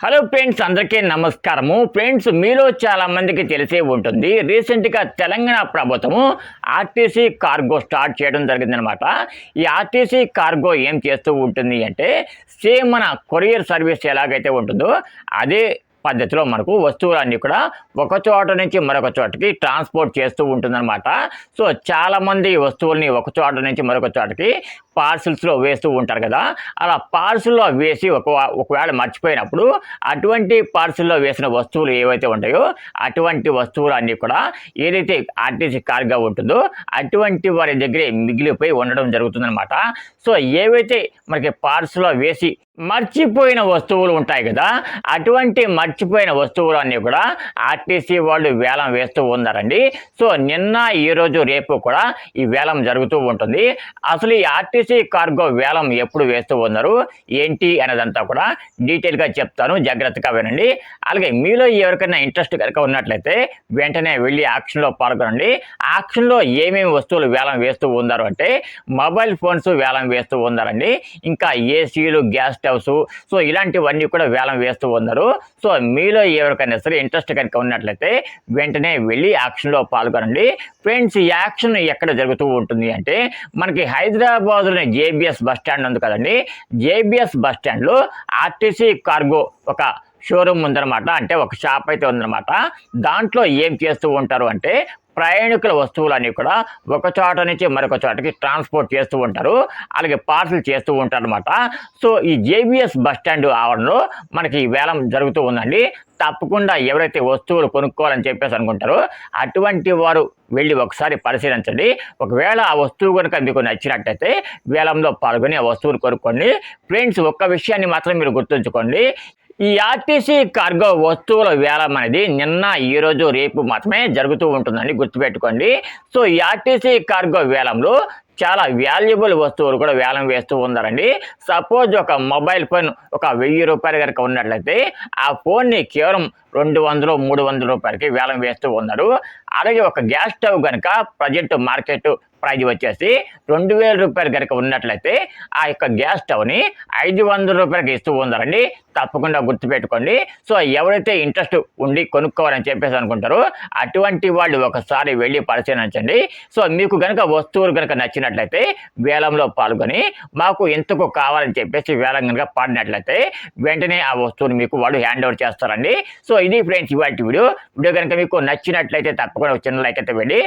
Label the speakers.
Speaker 1: Hello friends అందరికీ నమస్కారము. Friends మీలో చాలా మందికి తెలిసే ఉంటుంది రీసెంట్గా తెలంగాణ ప్రభుత్వము ఆర్టీసీ కార్గో స్టార్ట్ చేయడం జరిగిందనమాట ఈ ఆర్టీసీ కార్గో ఏం చేస్తూ ఉంటుంది అంటే సేమ్ మన కొరియర్ సర్వీస్ ఎలాగైతే ఉంటుందో అదే పద్ధతిలో మనకు వస్తువులన్నీ కూడా ఒక చోట నుంచి మరొక చోటకి ట్రాన్స్పోర్ట్ చేస్తూ ఉంటుందన్నమాట. సో చాలామంది వస్తువుల్ని ఒక చోట నుంచి మరొక చోటకి పార్సిల్స్లో వేస్తూ ఉంటారు కదా. అలా పార్సిల్లో వేసి ఒక ఒకవేళ మర్చిపోయినప్పుడు అటువంటి పార్సిల్లో వేసిన వస్తువులు ఏవైతే ఉంటాయో అటువంటి వస్తువులు అన్నీ కూడా ఏదైతే ఆర్టీసీ కార్గా ఉంటుందో అటువంటి వారి దగ్గరే మిగిలిపోయి ఉండడం జరుగుతుందన్నమాట. సో ఏవైతే మనకి పార్సిల్లో వేసి మర్చిపోయిన వస్తువులు ఉంటాయి కదా అటువంటి మర్చిపోయిన వస్తువులన్నీ కూడా ఆర్టీసీ వాళ్ళు వేలం వేస్తూ ఉన్నారండి. సో నిన్న ఈరోజు రేపు కూడా ఈ వేలం జరుగుతూ ఉంటుంది. అసలు ఈ ఆర్టీసీ కార్గో వేలం ఎప్పుడు వేస్తూ ఉన్నారు ఏంటి అనేదంతా కూడా డీటెయిల్గా చెప్తాను. జాగ్రత్తగా వినండి. అలాగే మీలో ఎవరికైనా ఇంట్రెస్ట్ కనుక ఉన్నట్లయితే వెంటనే వెళ్ళి ఆక్షన్లో పాల్గొనండి. ఆక్షన్లో ఏమేమి వస్తువులు వేలం వేస్తూ ఉన్నారు అంటే మొబైల్ ఫోన్స్ వేలం వేస్తూ ఉన్నారండి. ఇంకా ఏసీలు గ్యాస్ స్టవ్స్ సో ఇలాంటివన్నీ కూడా వేలం వేస్తూ ఉన్నారు. సో మీలో ఎవరికైనా సరే ఇంట్రెస్ట్ కనుక ఉన్నట్లయితే వెంటనే వెళ్ళి యాక్షన్లో పాల్గొనండి. ఫ్రెండ్స్ ఈ యాక్షన్ ఎక్కడ జరుగుతూ ఉంటుంది అంటే మనకి హైదరాబాద్లోని జేబిఎస్ బస్ స్టాండ్ ఉంది కదండి. జేబిఎస్ బస్ స్టాండ్లో ఆర్టీసీ కార్గో ఒక షోరూమ్ ఉందన్నమాట. అంటే ఒక షాప్ అయితే ఉందన్నమాట. దాంట్లో ఏం చేస్తూ ఉంటారు అంటే ప్రయాణికుల వస్తువులన్నీ కూడా ఒక చోట నుంచి మరొక చోటకి ట్రాన్స్పోర్ట్ చేస్తూ ఉంటారు. అలాగే పార్సల్ చేస్తూ ఉంటారు అనమాట సో ఈ జేబిఎస్ బస్ స్టాండ్ ఆవరణలో మనకి ఈ వేలం జరుగుతూ ఉందండి. తప్పకుండా ఎవరైతే వస్తువులు కొనుక్కోవాలని చెప్పేసి అనుకుంటారో అటువంటి వారు వెళ్ళి ఒకసారి పరిశీలించండి. ఒకవేళ ఆ వస్తువు కనుక మీకు నచ్చినట్టయితే వేలంలో పాల్గొని ఆ వస్తువులు కొనుక్కోండి. ఫ్రెండ్స్ ఒక్క విషయాన్ని మాత్రం మీరు గుర్తుంచుకోండి. ఈ ఆర్టీసీ కార్గో వస్తువుల వేలం అనేది నిన్న ఈరోజు రేపు మాత్రమే జరుగుతూ ఉంటుందని గుర్తుపెట్టుకోండి. సో ఈ ఆర్టీసీ కార్గో వేలంలో చాలా వాల్యుబుల్ వస్తువులు కూడా వేలం వేస్తూ ఉన్నారండి. సపోజ్ ఒక మొబైల్ ఫోన్ ఒక వెయ్యి రూపాయలు కనుక ఉన్నట్లయితే ఆ ఫోన్ని కేవలం రెండు వందలు మూడు వందల రూపాయలకి వేలం వేస్తూ ఉన్నారు. అలాగే ఒక గ్యాస్ స్టవ్ కనుక ప్రజెంట్ మార్కెట్ ప్రైజ్ వచ్చేసి రెండు వేల రూపాయలు కనుక ఉన్నట్లయితే ఆ యొక్క గ్యాస్ స్టవ్ని ఐదు వందల రూపాయలకి ఇస్తూ ఉన్నారండి. తప్పకుండా గుర్తుపెట్టుకోండి. సో ఎవరైతే ఇంట్రెస్ట్ ఉండి కొనుక్కోవాలని చెప్పేసి అనుకుంటారో అటువంటి వాళ్ళు ఒకసారి వెళ్ళి పరిశీలించండి. సో మీకు కనుక వస్తువులు కనుక నచ్చినట్లయితే వేలంలో పాల్గొని మాకు ఎంతకు కావాలని చెప్పేసి వేలం కనుక పాడినట్లయితే వెంటనే ఆ వస్తువుని మీకు వాళ్ళు హ్యాండ్ ఓవర్ చేస్తారండి. సో ఇది ఫ్రెండ్స్ ఇవాళ వీడియో. వీడియో కనుక మీకు నచ్చినట్లయితే తప్పకుండా చిన్న లైక్ అయితే వెళ్ళి